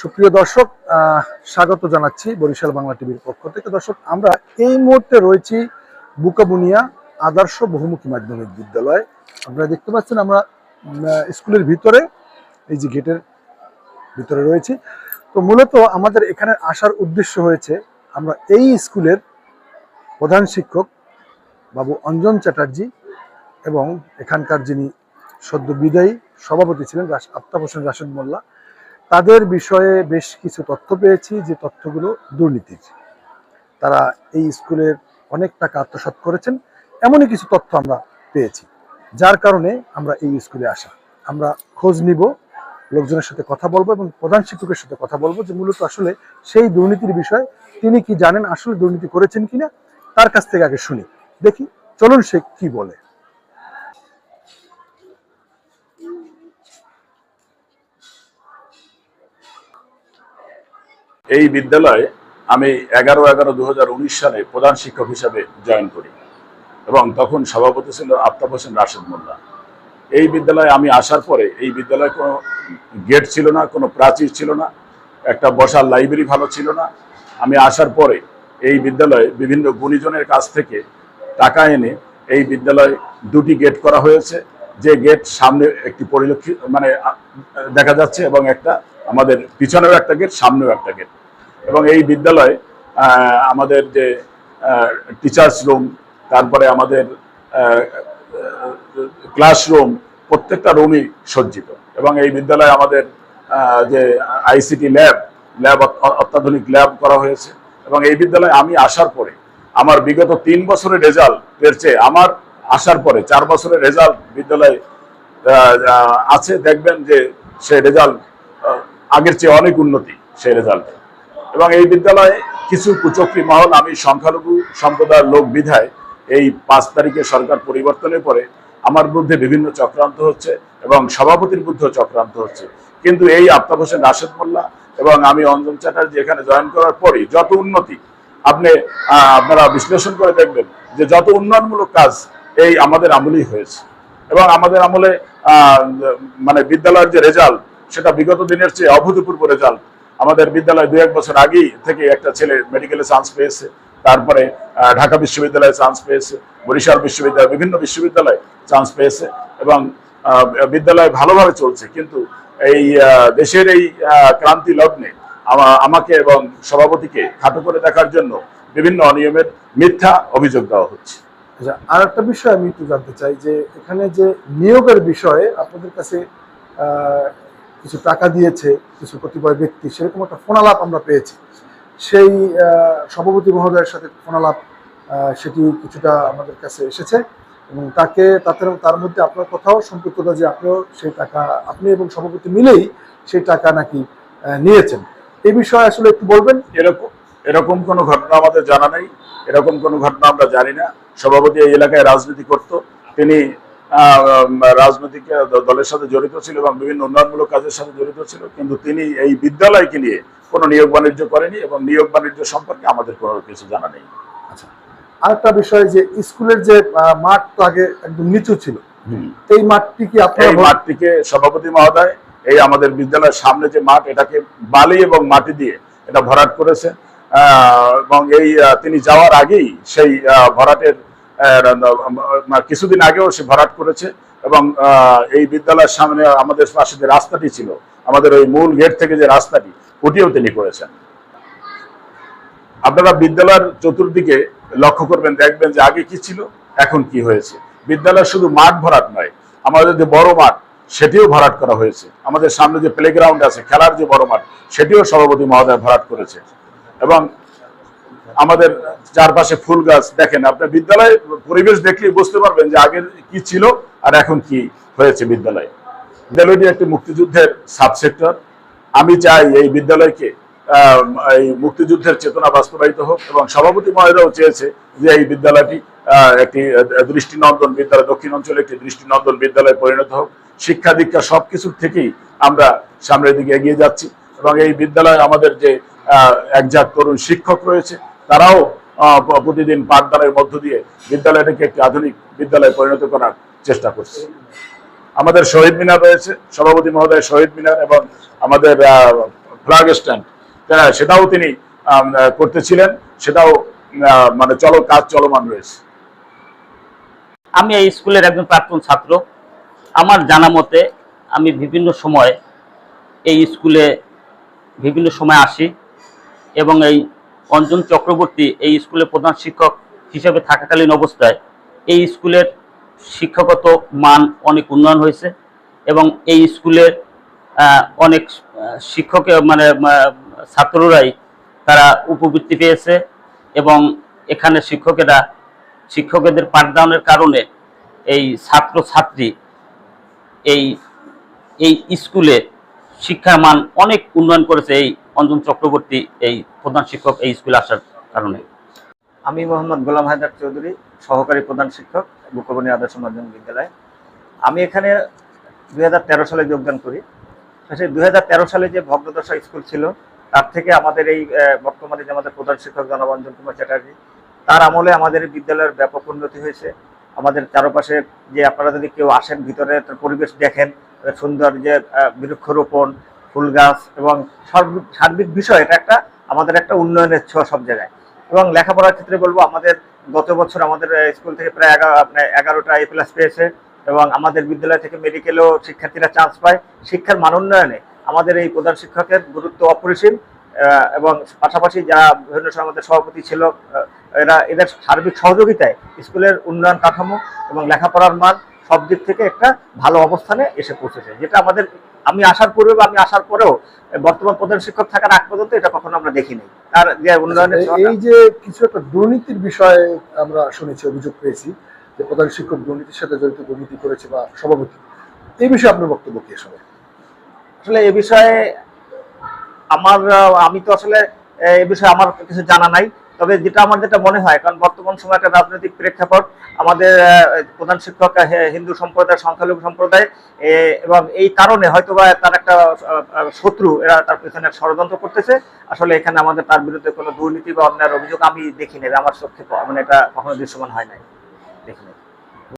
সুপ্রিয় দর্শক স্বাগত জানাচ্ছি বরিশাল বাংলা টিভির পক্ষ থেকে। দর্শক, আমরা এই মুহূর্তে রয়েছি বুকাবুনিয়া আদর্শ বহুমুখী মাধ্যমিক বিদ্যালয়। আপনারা দেখতে পাচ্ছেন, আমরা স্কুলের ভিতরে, এই যে গেটের ভিতরে রয়েছি। তো মূলত আমাদের এখানে আসার উদ্দেশ্য হয়েছে, আমরা এই স্কুলের প্রধান শিক্ষক বাবু অঞ্জন চ্যাটার্জি এবং এখানকার যিনি সদ্য বিদায়ী সভাপতি ছিলেন আফতাব হোসেন রাশেদ মোল্লা তাদের বিষয়ে বেশ কিছু তথ্য পেয়েছি, যে তথ্যগুলো দুর্নীতির। তারা এই স্কুলের অনেক টাকা আত্মসাৎ করেছেন, এমনই কিছু তথ্য আমরা পেয়েছি, যার কারণে আমরা এই স্কুলে আসা। আমরা খোঁজ নিব, লোকজনের সাথে কথা বলব এবং প্রধান শিক্ষকের সাথে কথা বলব যে মূলত আসলে সেই দুর্নীতির বিষয়ে তিনি কি জানেন, আসলে দুর্নীতি করেছেন কিনা, তার কাছ থেকে আগে শুনি, দেখি চলুন সে কি বলে। এই বিদ্যালয়ে আমি এগারো এগারো দু সালে প্রধান শিক্ষক হিসাবে জয়েন করি এবং তখন সভাপতি ছিল আফতাব হোসেন রাশেদ মোল্লা। এই বিদ্যালয়ে আমি আসার পরে এই বিদ্যালয়ে কোনো গেট ছিল না, কোনো প্রাচীর ছিল না, একটা বসার লাইব্রেরি ভালো ছিল না। আমি আসার পরে এই বিদ্যালয়ে বিভিন্ন গুণীজনের কাছ থেকে টাকা এনে এই বিদ্যালয়ে দুটি গেট করা হয়েছে। যে গেট সামনে একটি পরিলক্ষিত মানে দেখা যাচ্ছে এবং একটা, আমাদের পিছনেও একটা গেট, সামনেও একটা গেট। এবং এই বিদ্যালয়ে আমাদের যে টিচার্স রুম তারপরে আমাদের ক্লাসরুম প্রত্যেকটা রুমই সজ্জিত। এবং এই বিদ্যালয়ে আমাদের যে আইসিটি ল্যাব ল্যাব অত্যাধুনিক ল্যাব করা হয়েছে। এবং এই বিদ্যালয়ে আমি আসার পরে, আমার বিগত তিন বছরের রেজাল্ট এর চেয়ে আমার আসার পরে চার বছরের রেজাল্ট বিদ্যালয়ে আছে, দেখবেন যে সে রেজাল্ট আগের চেয়ে অনেক উন্নতি সেই রেজাল্টে। এবং এই বিদ্যালয়ে কিছু কুচক্রী মহল, আমি সংখ্যালঘু সম্প্রদায়ের লোক বিধায় এই পাঁচ তারিখে সরকার পরিবর্তনের পরে আমার বিরুদ্ধে বিভিন্ন চক্রান্ত হচ্ছে এবং সভাপতির বিরুদ্ধেও চক্রান্ত হচ্ছে। কিন্তু এই আফতাব হোসেন রাশেদ মোল্লা এবং আমি অঞ্জন চ্যাটার্জি এখানে জয়েন করার পরই যত উন্নতি, আপনি আপনারা বিশ্লেষণ করে দেখবেন যে যত উন্নয়নমূলক কাজ এই আমাদের আমলেই হয়েছে। এবং আমাদের আমলে মানে বিদ্যালয়ের যে রেজাল্ট সেটা বিগত দিনের চেয়ে অভূতপূর্ব রেজাল্ট আমাদের বিদ্যালয় দু এক বছর আগেই থেকে একটা ছেলে মেডিকেলে চান্স পেয়েছে। তারপরে ঢাকা বিশ্ববিদ্যালয়ে চান্স পেয়েছে। বরিশাল বিশ্ববিদ্যালয়, বিভিন্ন বিশ্ববিদ্যালয়ে চান্স পেয়েছে। এবং বিদ্যালয় ভালোভাবে চলছে। কিন্তু এই দেশের এই ক্রান্তি লগ্নে আমা- আমাকে এবং সভাপতিকে খাটো করে দেখার জন্য বিভিন্ন অনিয়মের মিথ্যা অভিযোগ দেওয়া হচ্ছে। আচ্ছা আর একটা বিষয় আমি একটু জানতে চাই যে এখানে যে নিয়োগের বিষয়ে আপনাদের কাছে কিছু টাকা দিয়েছে, কিছু কতিপয় ব্যক্তি, সেরকম একটা ফোনালাপ আমরা পেয়েছি। সেই সভাপতি মহোদয়ের সাথে ফোনালাপ সেটি কিছুটা আমাদের কাছে এসেছে এবং তাকে, তাতে তার মধ্যে আপনার কথাও সম্পৃক্ততা যে আপনিও সেই টাকা, আপনি এবং সভাপতি মিলেই সেই টাকা নাকি নিয়েছেন। এই বিষয়ে আসলে একটু বলবেন। এরকম এরকম কোনো ঘটনা আমাদের জানা নেই। এরকম কোনো ঘটনা আমরা জানি না। সভাপতি এই এলাকায় রাজনীতি করত। তিনি রাজনৈতিক দলের সাথে জড়িত ছিল এবং বিভিন্ন উন্নয়নমূলক কাজের সাথে জড়িত ছিল। কিন্তু তিনি এই বিদ্যালয়কে নিয়ে কোনো নিয়োগ বাণিজ্য করেনি এবং নিয়োগ বাণিজ্য সম্পর্কে আমাদের কোনো কিছু জানা নেই। আচ্ছা আরেকটা বিষয় যে স্কুলের যে মাঠ তো আগে একদম নিচু ছিল। এই মাঠটি কি আপনার মাঠটিকে সভাপতি মহোদয় এই আমাদের বিদ্যালয়ের সামনে যে মাঠ এটাকে বালি এবং মাটি দিয়ে এটা ভরাট করেছে। এবং এই তিনি যাওয়ার আগেই সেই ভরাটের কিছুদিন আগেও সে ভরাট করেছে এবং এই বিদ্যালয়ের সামনে আমাদের পাশে যে রাস্তাটি ছিল, আমাদের ওই মূল গেট থেকে যে রাস্তাটি, ওটিও তিনি করেছেন। আপনারা বিদ্যালয়ের চতুর্দিকে লক্ষ্য করবেন, দেখবেন যে আগে কি ছিল, এখন কি হয়েছে। বিদ্যালয় শুধু মাঠ ভরাট নয়, আমাদের যে বড় মাঠ, সেটিও ভরাট করা হয়েছে। আমাদের সামনে যে প্লেগ্রাউন্ড আছে, খেলার যে বড় মাঠ, সেটিও সভাপতি মহোদয় ভরাট করেছে। এবং আমাদের চারপাশে ফুল গাছ দেখেন, আপনার বিদ্যালয় পরিবেশ দেখলেই বুঝতে পারবেন যে আগের কি ছিল আর এখন কি হয়েছে বিদ্যালয়ে। বিদ্যালয়টি একটি মুক্তিযুদ্ধের সাবসেক্টর আমি চাই এই বিদ্যালয়কে এই মুক্তিযুদ্ধের চেতনা বাস্তবায়িত হোক এবং সভাপতি মহোদয়ও চেয়েছে যে এই বিদ্যালয়টি একটি দৃষ্টিনন্দন বিদ্যালয়, দক্ষিণ অঞ্চলে একটি দৃষ্টিনন্দন বিদ্যালয়ে পরিণত হোক। শিক্ষা দীক্ষা সবকিছুর থেকেই আমরা সামনের দিকে এগিয়ে যাচ্ছি এবং এই বিদ্যালয়ে আমাদের যে একজাত তরুণ শিক্ষক রয়েছে তারাও প্রতিদিন পাঠদানের মধ্য দিয়ে বিদ্যালয়টাকে একটি আধুনিক বিদ্যালয়ে পরিণত করার চেষ্টা করছে। আমাদের শহীদ মিনার রয়েছে, সভাপতি মহোদয় শহীদ মিনার এবং আমাদের ফ্ল্যাগ স্ট্যান্ড। সেটাও তিনি করতেছিলেন, সেটাও মানে চলো, কাজ চলমান রয়েছে। আমি এই স্কুলের একজন প্রাক্তন ছাত্র। আমার জানা মতে, আমি বিভিন্ন সময় এই স্কুলে বিভিন্ন সময় আসি এবং এই অঞ্জন চক্রবর্তী এই স্কুলের প্রধান শিক্ষক হিসেবে থাকাকালীন অবস্থায় এই স্কুলের শিক্ষাগত মান অনেক উন্নয়ন হয়েছে এবং এই স্কুলের অনেক শিক্ষক মানে ছাত্ররাই তারা উপবৃত্তি পেয়েছে এবং এখানে শিক্ষকেরা, শিক্ষকদের পাঠদানের কারণে এই ছাত্র ছাত্রী এই এই স্কুলে শিক্ষার মান অনেক উন্নয়ন করেছে এই অঞ্জন চক্রবর্তী এই প্রধান শিক্ষক এই স্কুলে আসার কারণে। আমি মোহাম্মদ গোলাম হায়দার চৌধুরী, সহকারী প্রধান শিক্ষক, বুকবনী আদর্শ মাধ্যমিক বিদ্যালয়। আমি এখানে দু হাজার তেরো সালে যোগদান করি। সেই দুই সালে যে ভগ্নদশা স্কুল ছিল, তার থেকে আমাদের এই বর্তমানে যে আমাদের প্রধান শিক্ষক জনাব অঞ্জন কুমার চ্যাটার্জি, তার আমলে আমাদের বিদ্যালয়ের ব্যাপক উন্নতি হয়েছে। আমাদের চারপাশে যে আপনারা যদি কেউ আসেন, ভিতরে তার পরিবেশ দেখেন সুন্দর যে বৃক্ষরোপণ ফুল গাছ এবং সার্বিক বিষয় এটা একটা, আমাদের একটা উন্নয়নের ছোঁয়া সব জায়গায়। এবং লেখাপড়ার ক্ষেত্রে বলব, আমাদের গত বছর আমাদের স্কুল থেকে প্রায় এগারো আপনার এগারোটা এ প্লাস পেয়েছে এবং আমাদের বিদ্যালয় থেকে মেডিকেলেও শিক্ষার্থীরা চান্স পায় শিক্ষার মান উন্নয়নে। আমাদের এই প্রধান শিক্ষকের গুরুত্ব অপরিসীম এবং পাশাপাশি যারা বিভিন্ন সময় আমাদের সভাপতি ছিল এরা এদের সার্বিক সহযোগিতায় স্কুলের উন্নয়ন কাঠামো এবং লেখাপড়ার মান সব দিক থেকে একটা ভালো অবস্থানে এসে পৌঁছেছে যেটা আমাদের আমি আসার পূর্বে বা আমি আসার পরেও বর্তমান প্রধান শিক্ষক থাকার আগ পর্যন্ত এটা কখনো আমরা দেখিনি। তার যে উন্নয়নের এই- যে কিছু একটা দুর্নীতির বিষয়ে আমরা শুনেছি অভিযোগ পেয়েছি যে প্রধান শিক্ষক দুর্নীতির সাথে জড়িত দুর্নীতি করেছে বা সভাপতি। এই বিষয়ে আপনার বক্তব্য কি আসলে? আসলে এ বিষয়ে আমার আমি তো আসলে এ বিষয়ে আমার কিছু জানা নাই। তবে যেটা আমার যেটা মনে হয়, কারণ বর্তমান সময় একটা রাজনৈতিক প্রেক্ষাপট, আমাদের প্রধান শিক্ষক হিন্দু সম্প্রদায়, সংখ্যালঘু সম্প্রদায় এবং এই কারণে হয়তো বা তার একটা শত্রু, এরা তার পেছনে ষড়যন্ত্র করতেছে। আসলে এখানে আমাদের তার বিরুদ্ধে কোনো দুর্নীতি বা অন্যায়ের অভিযোগ আমি দেখিনি আমার সত্যি মানে এটা কখনো দৃশ্যমান হয় নাই। দেখিনি।